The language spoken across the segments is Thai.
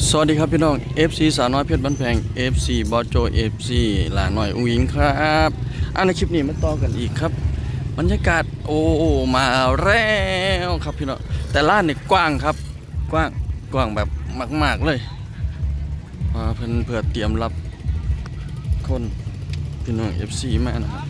สวัสดีครับพี่น้อง FC สาวน้อยเพชรบ้านแพง FC บอสโจ FC หลานหน่อยอุ้งอิงครับอันในคลิปนี้มาต่อกันอีกครับ บรรยากาศโอ้มาแล้วครับพี่น้องแต่ร้านนี่กว้างครับ กว้างกว้างแบบมาก ๆเลยมาเพื่อนเพื่อเตรียมรับคนพี่น้อง FC มานะครับ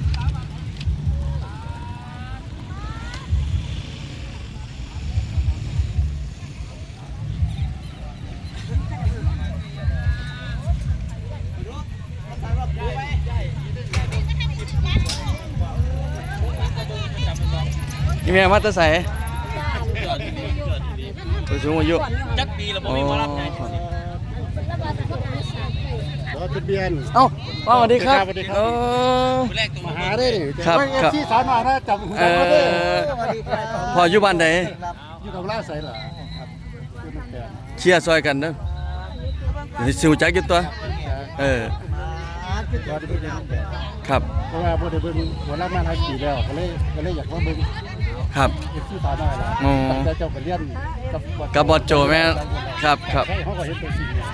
นี่แม่มาแตะใส่ตัวสูงอายุจักปีละบ่มีหมอลำใหญ่รถทะเบียน เอ้าป้าสวัสดีครับสวัสดีครับ เออผู้แรกตัวมามาหาได้นี่ครับว่าครับ ที่สาวน้อยนะจำหูเอจำเขาได้อสวัสดีครับพออยู่บ้านใดอยู่กับล่าใสเหรอครับอยู่น้ำแดงเชียร์ซอยกันเด้อเดี๋ยวสิวจักอยู่ตัว เออรถทะเบียนน้ำแดงครับเพราะว่าบ่ได้เบิ่งหัวลำมาหลายปีแล้วก็เลยก็เลยอยากมาเบิ่ง ครับที่สาวน้อยล่ะอ๋อตั้งแต่เจ้าไปเรียนกับกับบอสโจแม่ครับครับ ใช่เขาก็เห็นตัวจริงเนี่ย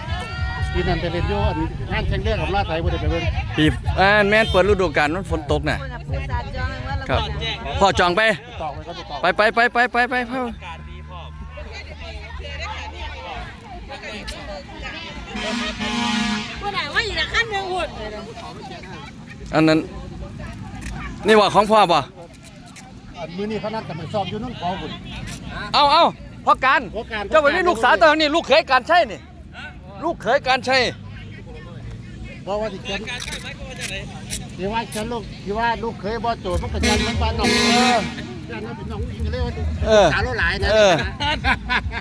ปีนั้นไปเรียนอยู่อันงานแข่งเรือกับล่าไทยบ่ได้ไปเบิ่งปีอ่าแม่นเปิดฤดูกาลมันฝนตกน่ะครับ พ่อจองไปต่อไปก็จะต่อไปไปไปไปไปไปพ่อการดีพ่อคนไหนว่าอยู่ละขั้นหนึ่งหุ่นอันนั้น นี่ว่าของพ่อป่ะอัน มื้อนี้เขานัดกันไปซ้อมอยู่น้องกอหุ่นเอาเอาพ่อการเพราะการเจ้าไปนี่ลูกสาวตัวนี้ลูกเขยการใช่นี่ลูกเขยการใช่เพราะว่าที่เขียนที่ว่าฉันลูกที่ว่าลูกเคยบ่โจทย์มันก็ยันมันบ้านน้องเออยันมันเป็นน้องอิงก็เลยว่าเออสาวเราหลายนะเออ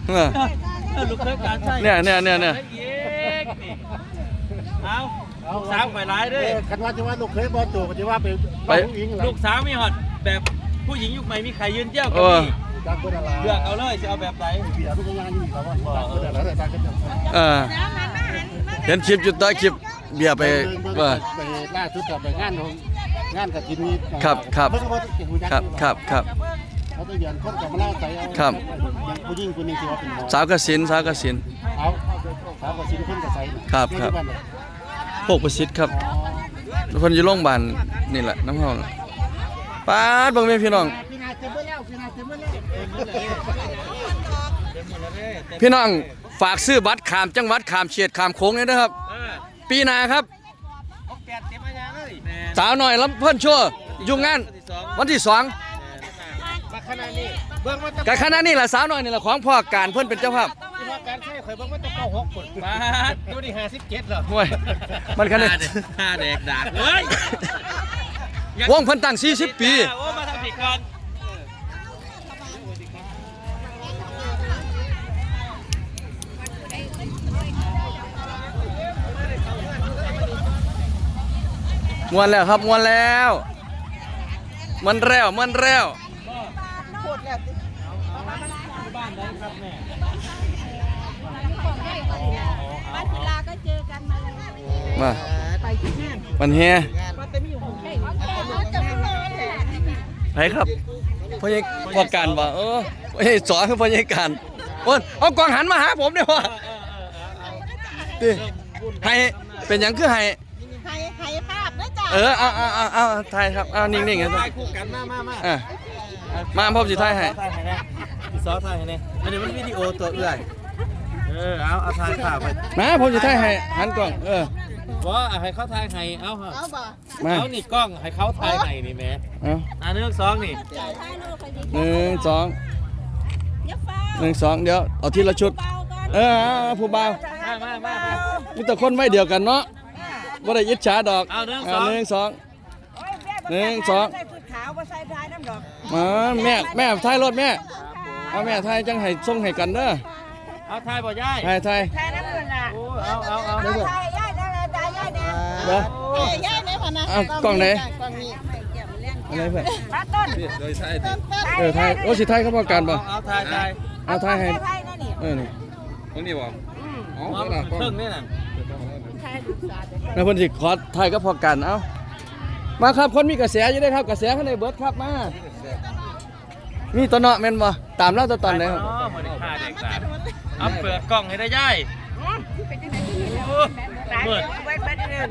เออลูกเคยการใช่เนี่ยเนี่ยเนี่ยเนี่ยเอกนี่เอาเอาลูกสาวไปร้ายเอด้วยอคันว่าที่ว่าลูกเคยบ่โจทย์ก็ที่ว่าไปไปน้องอิงลูกสาวมีฮอตแบบ ผู้หญิงยุคใหม่มีใครยืนเจ้าเอกับอนี่ดังคนอะไรเลือกเอาเลยจะเอาแบบไหนเบียร์ทุกอย่างนี่เราว่าดังคนอะไรดังกันจังเออเห็นคลิปจุดต่อคลิปเบียร์ไปไปว่าไปล่าสุดกับไปงานของงานกับทีนี้ครับครับเพิ่งว่าเก่งหูยักษ์ครับครับครับ เขาไปเรียนคนกับมาเล่าใจเอาครับ อย่างผู้หญิงคนหนึงที่ว่าเป็นหมอสาวกสินสาวกสิน เอาสาวกับชิ้นคนกับใส่ครับครับ พวกประสิทธิ์ครับเพิ่นอยู่โรงพยาบาลนี่แหละน้ำเฮาน่ะ ปาดเบิ่งแม่พี่น้อง พี่นาเต็มไปแล้วพี่นาเต็มไปแล้วพี่น้องฝากซื้อบัตรขามจังหวัดขามเฉียดขามโค้งเนี่ยนะครับเออปีหน้าครับเอาแปดเต็มมายาเลยแม่สาวหน่อยลำเพิ่นชั่วอยู่งานวันที่สองมาขนาดนี้เบิ่งว่าตะกับคณะนี่แหละสาวหน่อยนี่แหละของพ่อการเพิ่นเป็นเจ้าภาพที่ว่าการใช้ข่อยเบิ่งว่าตะเก้าหกคนมาดดูดิห้าสิบเจ็ดเหรอโอ้ยมันขนาดห้าแดกดากเฮ้ย วงเพิ่นตั้ง40 ปี โอ้มาทำผิดก่อนมวนแล้วครับมวนแล้ว มันแล้วมันแล้ว บ้านได้ครับแม่ บ้านศิลาก็เจอกันมาแล้วมาไปที่งานมันเฮียว่าแต่มีอยู่ของใครเขาจะไม่รอแหละไผครับพ่อใหญ่พ่อการบ่เออเฮ้ยสอนคือพ่อใหญ่การโอ้ยเอากล้องหันมาหาผมเด้อว่าดิให้เป็นหยังคือให้ใครใครภาพนะจ๊ะเออเอาเอาเอาเอาถ่ายครับเอานิ่งๆกันถ่ายคู่กันมามามาอะมาพ่อสิถ่ายให้ถ่ายให้แน่พี่ซอถ่ายให้แน่อันนี้มันวิดีโอตัวเอื้อย เออเอาเอาถ่ายภาพไปมาผมสิถ่ายให้หันกล้อง เออ ว่าให้เขาถ่ายให้เอาฮะเอาบ่มาเอานี่กล้องให้เขาถ่ายให้นี่แม่เอาอันนึงสองนี่ถ่ายรูปใครดีหนึ่งสองอย่าฟ้าหนึ่งสองเดี๋ยวเอาทีละชุดเบาก่อนเออเอาเอาผู้บ่าวมามามามา มีแต่คนไม่เดียวกันเนาะบ่ได้อิจฉาดอกเอาหนึ่งสองหนึ่งสองหนึ่งสอง ใส่ชุดขาวบ่ใส่ท้ายน้ำดอกมาแม่แม่ถ่ายรถแม่เอาแม่ถ่ายจังให้ส่งให้กันเด้อ เอาถ่ายบ่ยายถ่ายถ่ายท้ายน้ำเงินล่ะโอ้เอาเอาเอาเอาท้ายย่ายได้เลยตายย่ายเนี่ยเด้อเอ้ยย่ายไหนพอนะเอากล้องไหนกล้องนี้อะไรเพื่อนป้าต้นโดยใช่ต้นต้นเออถ่ายโอ้สิถ่ายเขาพอกันบ่เอาถ่ายถ่ายเอาถ่ายให้ท้ายนั่นนี่เออนี่ตรงนี้บ่อ๋อเครื่องนี่น่ะท้ายลูกสาวแล้วเพิ่นสิขอถ่ายก็พอกันเอ้ามาครับคนมีกระแสอยู่ได้ครับกระแสข้างในเบิดครับมา มีตัวเนาะแม่นบ่ตามเราตัวตอนไหนครับอ๋อบ่ได้ฆ่าเด็กสารเอาเปิดกล้องให้ได้ยายเปิดไปไปเดิน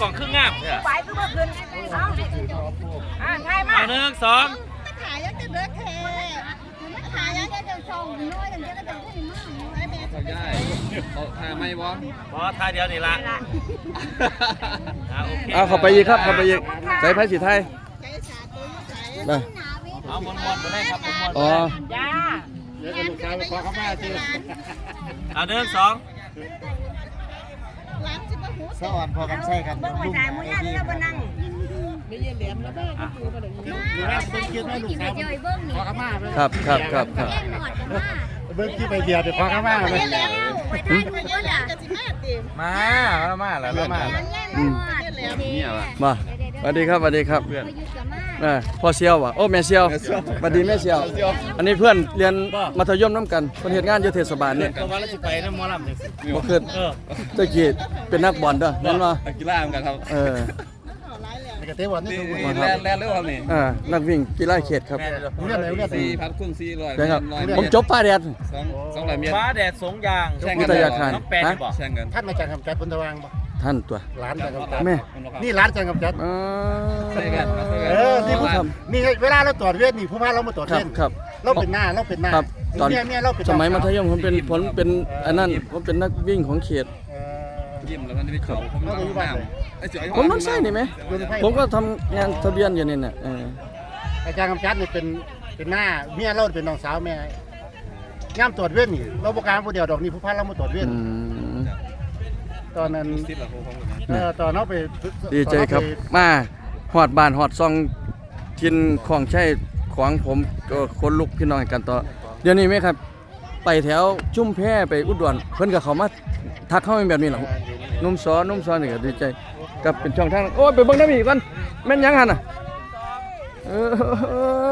กล่องครึ่งงามเนี่ยไปก็เมื่อคืนเอาอ่าใช่มาเอาหนึ่งสองขายยังจะเลือกแค่ขายยังจะชงน้อยอย่างเงี้ยก็จะให้มากไอ้แม่เขาได้เขาทาไม่บอบอทายเดียวนี่ละอ่าโอเค เอาเข้าไปอีกครับเข้าไปอีกใส่ไผ่สีไทย ใจสาตัวยุ่งใจ ได้เอามวนมวนๆไปเลยครับมวนมวนอ๋อจ้าเดี๋ยวจะลูกชายไปขอเข้ามาสิเอาหนึ่งสองร้านจิบหูสะอ่อนพอกันใช่กันเบิ่งไว้ได้มื้อย่าแล้วบ่นั่งดูแลเบิ่งคิดไหมลูกสาวขอเข้ามาไปครับครับครับครับเบิ่งคิดไปเดียวเดี๋ยวขอเข้ามาไปไปได้ไปได้แล้วจะสิมาติมาแล้วมาแล้วแล้วมาอืมเนี่ยว่ะมาสวัสดีครับสวัสดีครับเอ อพ่อเซียววะโอ้แม่เซียวสวัสดีแม่เซียว อันนี้เพื่อนเรียนมัธยมน้ำกันเพิ่นเฮ็ดงานอยู่เทศบาลเนี่ยก็ว่าเราจะไปน้ำมอลำจังสิบ่ขึ้นเออตะกี้เป็นนักบอลเด้อนั่นว่านักกีฬาเหมือนกันครับเออนี่ก็เตะบอลนี่นี่ดูแลนแลนเรื่องครับนี่อ่านักวิ่งกีฬาเขตครับแม่เดี๋ยวเลือดไหนเลือดไหนสี่พันคูณสี่ร้อยใช่ครับร้อยผมจบป้าแดดสองสองร้อยเมตรฟ้าแดดสงยางแข่งวิกันทยาคารน้องแปดฮะบอกแข่งกันท่านมาจากกำจัดพุทธวังบ่ ท่านตัวหลานจากกำจัดแม่ นี่ร้านจากกำจัดอ่าใช่กันใช่กัน เออนี่ผู้ครับนี่เวลาเราตรวจเวทนี่ผู้พาเรามาตรวจครัเวบทครับ เราเป็นหน้าเราเป็นหน้าครับตอนเมียเมียเราเป็นสมัยมัธยมมผมเป็นผมเป็นอันนั้นผมเป็นนักวิ่งของเขตยิ้มแล้วมันจะไปเขาผมต้องน้ำไอ้เจ๋อผมมันใช่นี่ไหม ผมก็ทำงานทะเบียนอยู่นี่น่ะเออ อาจารย์กำจัดนี่เป็นเป็นหน้าเมียเราเป็นน้องสาวแม่ย่ามตรวจเวทนี่เราประการผู้เดียวดอกนี่ผู้พาเรามาตรวจเวทอืม ตอนนั้นติดหลักโค้งเลยเออตอนเราไปดีใจครับ มาหอดบ้านหอดซองทินของใช้ของผมก็คนลุกพี่น้องกันต่อ เดี๋ยวนี้ไหมครับ ไปแถวชุ่มแพไปอุดรเพิ่นก็เขามาทักเข้ามาแบบนี้หรอนุ่มซ้อนุ่มซ้อนี่ก็ดีใจกับเป็นช่องทางโอ้ยไปเบิ่งน้ำอีกก่อนแม่นยังหั่นน่ะเออ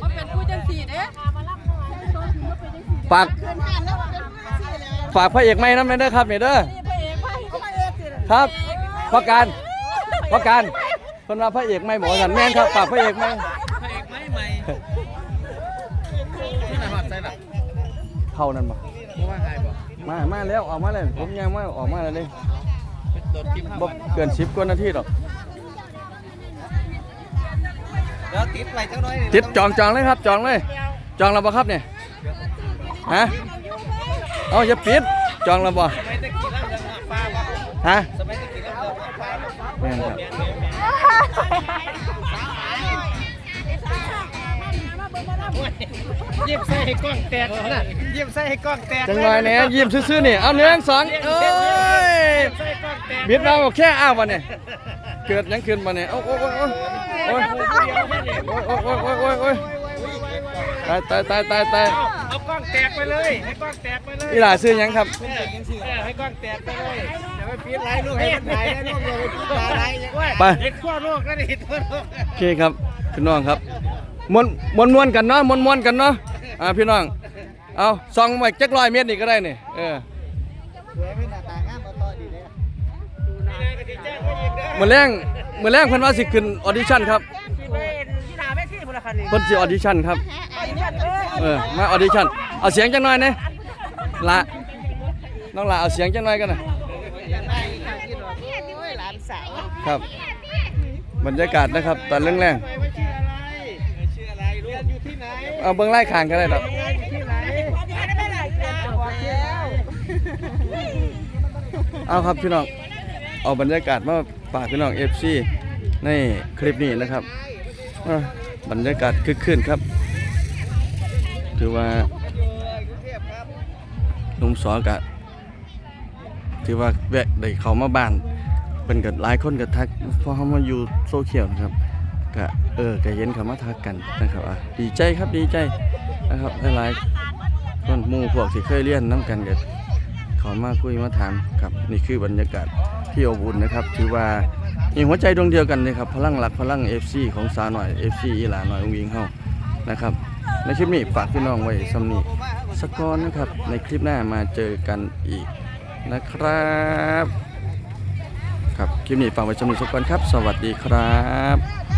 มันเป็นผู้จังสีเด้ฝากฝากพระเอกใหม่นำเด้อครับนี่เด้อพระเอกไปเขามาเอกสิครับพระการพระการเพิ่นว่าพระเอกใหม่บอกว่าซั่นแม่นครับฝากพระเอกใหม่พระเอกไม่ใหม่ที่ไหนหอดใจหลักเข้านั่นบ่เพราะว่าไงบอกมามาแล้วออกมาเลยผมยังมาออกมาแล้วเลยโดนกินข้าวบ่เกิน10กว่านาทีหรอก เดี๋ยวติดไปจังน้อยติดจองจองเลยครับจองเลย จองแล้วบ่ครับเนี่ยฮะเอาอย่าปิดจองแล้วบ่สมัยตะกี้เราจะฟ้าบ่ฮะสมัยตะกี้เราจะฟ้าบ่แม่นครับยิ้มใส่ให้กล้องแตกนะยิ้มใส่ให้กล้องแตกจังหน่อยแหน่ยิ้มซื่อๆนี่เอาหนึ่งสองเอ้ยใส่กล้องแตกบิดมาบอกแค่อ้าวบ่เนี่ย เกิดยังขึ้นบ่เนี่ยโอ้โอ้โอ้โอ้โอ้ยโอ้ยโอ้ยโอ้ยโอ้ยโอ้ยตายตายตายตายตายเอากล้องแตกไปเลยให้กล้องแตกไปเลยอีหลาซื้อยังครับให้กล้องแตกไปเลยอย่าไปปีนไรลูกให้มันถ่ายนะลูกอย่าไปปีนไรอย่างเงี้ยไปเด็กทั่วโลกนะนี่ทั่วโลกโอเคครับพี่น้องครับมวนมวนมวนกันเนาะมวนมวนกันเนาะอ่าพี่น้องเอาซองไว้จักร้อยเมตรนี่ก็ได้นี่เออ มือแรงเมือแรงเพิ่นว่าสิขึ้นออดิชั่นครับที่เป็นที่หนาแม่ที่บุรคันนี่เพิ่นสิออดิชั่นครับไอ้เนี่ยเออเออมาออดิชั่นเอาเสียงจังหน่อยนะละน้องละเอาเสียงจังหน่อยกันนะหลานสาวครับ บรรยากาศนะครับตอนแรงไม่ชื่ออะไรชื่ออะไรเอยู่ที่ไหนๆเอาเบิ่งไล่ขางก็ได้ดอกเรียนได้หลายอย่างบเอาครับพี่น้อง เอาบรรยากาศมาฝากพี่น้อง FC ในคลิปนี้นะครับอะบรรยากาศคึกคืนครับ ถือว่าหนุ่มสอกะถือว่าแวะได้เขามาบ้านเป็นกับหลายคนก็ทักเพราะเขามาอยู่โซเชียลนะครับก็เออก็เย็นเขามาทักกันนะครับอะดีใจครับดีใจนะครับหลายคนมู่พวกที่เคยเรียนน้กันก็เขามาคุยมาถามครับนี่คือบรรยากาศ ที่อบอุ่นนะครับ ถือว่ามีหัวใจดวงเดียวกันเลยครับ พลังหลักพลัง FC ของสาหน่อย FC อีหลาหน่อยองยิงเฮานะครับ ในคลิปนี้ฝากพี่น้องไว้สำนีสกอนนะครับ ในคลิปหน้ามาเจอกันอีกนะครับครับคลิปนี้ฝากไว้สำนีสกอนครับ สวัสดีครับ